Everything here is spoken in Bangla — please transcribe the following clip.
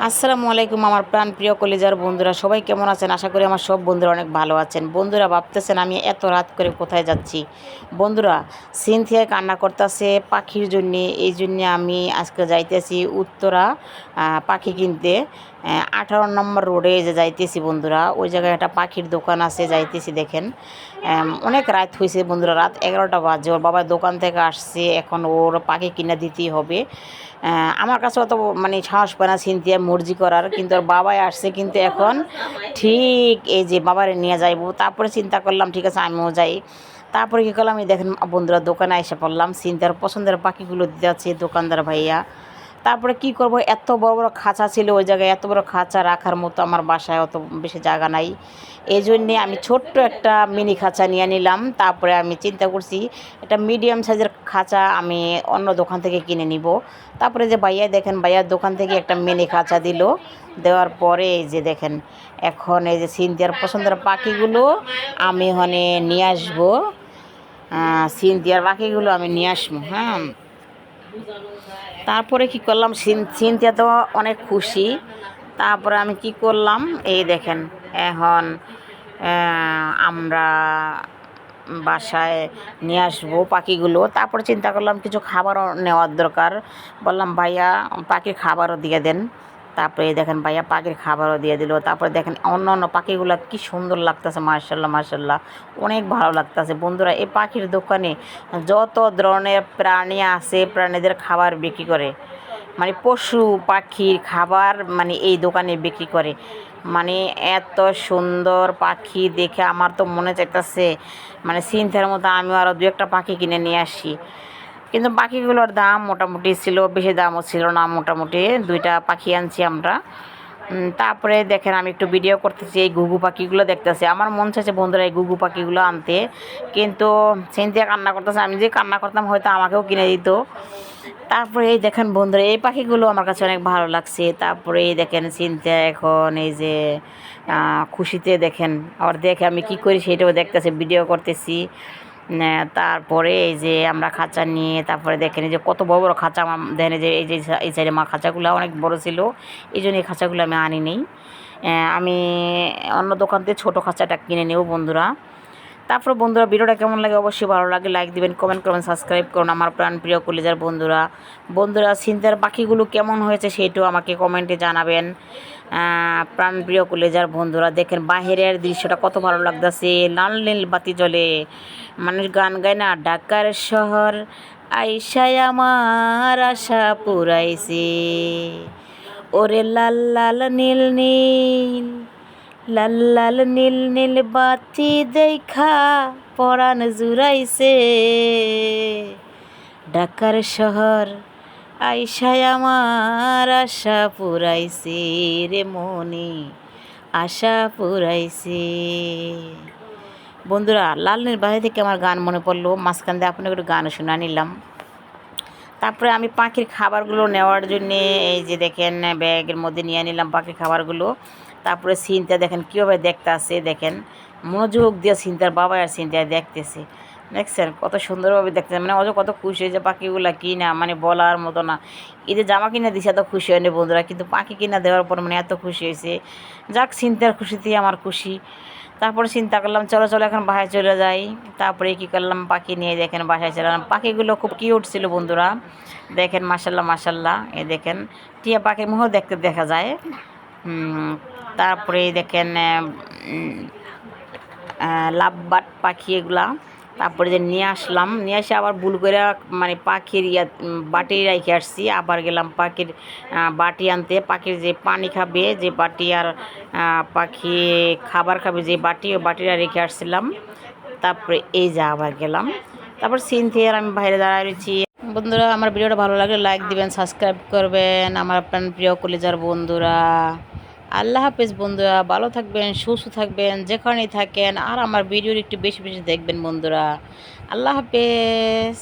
আসসালামু আলাইকুম আমার প্রাণ প্রিয় কলেজার বন্ধুরা, সবাই কেমন আছেন? আশা করি আমার সব বন্ধুরা অনেক ভালো আছেন। বন্ধুরা, ভাবতেছেন আমি এত রাত করে কোথায় যাচ্ছি? বন্ধুরা সিনথিয়া কান্না করতেছে পাখির জন্যে, এই জন্যে আমি আজকে যাইতেছি উত্তরা পাখি কিনতে। আঠারো নম্বর রোডে যে যাইতেছি বন্ধুরা, ওই জায়গায় একটা পাখির দোকান আছে, যাইতেছি দেখেন। অনেক রাত হয়েছে বন্ধুরা, রাত এগারোটা বাজে, ওর বাবার দোকান থেকে আসছে, এখন ওর পাখি কিনে দিতেই হবে। আমার কাছে অত মানে সাহস পায় না চিন্তিয়া মর্জি করার, কিন্তু ওর বাবাই আসছে, কিন্তু এখন ঠিক এই যে বাবারে নিয়ে যাইবো। তারপরে চিন্তা করলাম, ঠিক আছে, আমিও যাই। তারপরে কী করলাম, এই দেখেন বন্ধুরা, দোকানে এসে পড়লাম চিন্তার পছন্দের পাখিগুলো দিতে যাচ্ছে, দোকানদার ভাইয়া। তারপরে কি করব? এত বড় বড় খাঁচা ছিল ওই জায়গায়, এত বড় খাঁচা রাখার মতো আমার বাসায় অত বেশি জায়গা নাই। এই জন্যে আমি ছোট্ট একটা মিনি খাঁচা নিয়ে নিলাম। তারপরে আমি চিন্তা করছি, একটা মিডিয়াম সাইজের খাঁচা আমি অন্য দোকান থেকে কিনে নিব। তারপরে যে ভাইয়া, দেখেন ভাইয়ার দোকান থেকে একটা মিনি খাঁচা দিল। দেওয়ার পরে এই যে দেখেন, এখন এই যে সিনথিয়ার পছন্দের পাখিগুলো আমি ওখানে নিয়ে আসব। সিনথিয়ার পাখিগুলো আমি নিয়ে আসব হ্যাঁ। তারপরে কি করলাম? সিন- সিনথিয়া তো অনেক খুশি। তারপরে আমি কি করলাম? এই দেখেন, এখন আমরা বাসায় নিয়ে আসব পাখিগুলো। তারপরে চিন্তা করলাম, কিছু খাবারও নেওয়ার দরকার। বললাম, ভাইয়া পাখি খাবারও দিয়ে দেন। তারপরে দেখেন ভাইয়া পাখির খাবারও দিয়ে দিল। তারপরে দেখেন অন্য অন্য পাখিগুলো কি সুন্দর লাগতেছে মার্শাল্লাহ মার্শাল্লাহ অনেক ভালো লাগতেছে। বন্ধুরা, এই পাখির দোকানে যত ধরনের প্রাণী আছে, প্রাণীদের খাবার বিক্রি করে মানে পশু পাখির খাবার মানে এই দোকানে বিক্রি করে। মানে এত সুন্দর পাখি দেখে আমার তো মনে চাইতেছে মানে সিনথের মতো আমিও আরও দু একটা পাখি কিনে নিয়ে আসি। কিন্তু পাখিগুলোর দাম মোটামুটি ছিল, বেশি দামও ছিল না মোটামুটি। দুইটা পাখি আনছি আমরা। তারপরে দেখেন আমি একটু ভিডিও করতেছি, এই ঘুঘু পাখিগুলো দেখতেছি। আমার মন চাইছে বন্ধুরা এই ঘুঘু পাখিগুলো আনতে। কিন্তু চিন্তিয়া কান্না করতেছে, আমি যে কান্না করতাম হয়তো আমাকেও কিনে দিত। তারপরে এই দেখেন বন্ধুরা, এই পাখিগুলো আমার কাছে অনেক ভালো লাগছে। তারপরে এই দেখেন চিন্তা এখন এই যে খুশিতে দেখেন। আবার দেখে আমি কি করি সেটাও দেখতেছি ভিডিও করতেছি। তারপরে এই যে আমরা খাঁচা নিয়ে, তারপরে দেখেন যে কত বড় বড় খাঁচা আমার, দেখেন যে, এই যে এই সাইডে মা খাঁচাগুলো অনেক বড় ছিল, এই জন্য এই খাঁচাগুলো আমি আনি নেই। আমি অন্য দোকান থেকে ছোটো খাঁচাটা কিনে নেব বন্ধুরা। তারপরে বন্ধুরা ভিডিওটা কেমন লাগে অবশ্যই ভালো লাগে লাইক দিবেন কমেন্ট করবেন সাবস্ক্রাইব করুন আমার প্রাণ প্রিয় কলেজার বন্ধুরা। বন্ধুরা চিন্তার পাখিগুলো কেমন হয়েছে সেটাও আমাকে কমেন্টে জানাবেন। আহ, প্রাণ প্রিয় কলেজার বন্ধুরা দেখেন বাহিরের দৃশ্যটা কত ভালো লাগতেছে। লাল নীল বাতি জ্বলে। মানুষ গান গায় না ঢাকার শহর আইসায় আমার আশা পুরাইছে। ওরে লাল লাল নীল নীল লাল লাল নীল নীল বাতি দেখা পরাণ জুড়াইছে। ঢাকার শহর আইসায় আমার আশা পুরাইছে রে মনে, আশা পুরাইছে। বন্ধুরা, লাল নীল বাতি থেকে আমার গান মনে পড়ল, মাঝখান দিয়ে আপনাকে একটু গান শোনা নিলাম। তারপরে আমি পাখির খাবারগুলো নেওয়ার জন্যে এই যে দেখেন, ব্যাগের মধ্যে নিয়ে নিলাম পাখির খাবারগুলো। তারপরে সিনটা দেখেন, কীভাবে দেখতে আসে, দেখেন। মনোযোগ দিয়ে সিনটার বাবা আর সিনটা দেখতেছে। দেখছেন কত সুন্দরভাবে দেখতেছে মানে অজ কত খুশি হয়েছে, পাখিগুলো কিনা মানে বলার মতো না। ঈদের জামা কিনে দিছে, এত খুশি হয়নি বন্ধুরা, কিন্তু পাখি কিনা দেওয়ার পর মানে এত খুশি হয়েছে। যাক চিন্তার খুশিতেই আমার খুশি। তারপরে চিন্তা করলাম, চলো চলো, এখন বাসায় চলে যাই। তারপরে কি করলাম, পাখি নিয়ে দেখেন বাসায় চলে গেলাম পাখিগুলো খুব কিউট ছিল বন্ধুরা। দেখেন মাসাল্লাহ মাসাল্লাহ এ দেখেন। টিয়া পাখির মুখও দেখতে দেখা যায়। তারপরে দেখেন লাভবাট পাখি এগুলা। তারপরে যে নিয়ে আসলাম, নিয়ে এসে আবার ভুল করে মানে পাখির ইয়া বাটি রেখে আসছি। আবার গেলাম পাখির বাটি আনতে। পাখির যে পানি খাবে, যে বাটি আর পাখি খাবার খাবে, যে বাটি, ওই বাটিটা রেখে আসছিলাম। তারপরে এই যা আবার গেলাম। তারপর সিন থেকে আমি বাইরে দাঁড়ায় রয়েছি। বন্ধুরা, আমার ভিডিওটা ভালো লাগলে লাইক দিবেন সাবস্ক্রাইব করবেন। আমার প্রাণ প্রিয় কলেজার বন্ধুরা। আল্লাহ হাফেজ বন্ধুরা, ভালো থাকবেন, সুস্থ থাকবেন, যেখানেই থাকেন, আর আমার ভিডিওর একটু বেশি বেশি দেখবেন বন্ধুরা। আল্লাহ হাফেজ।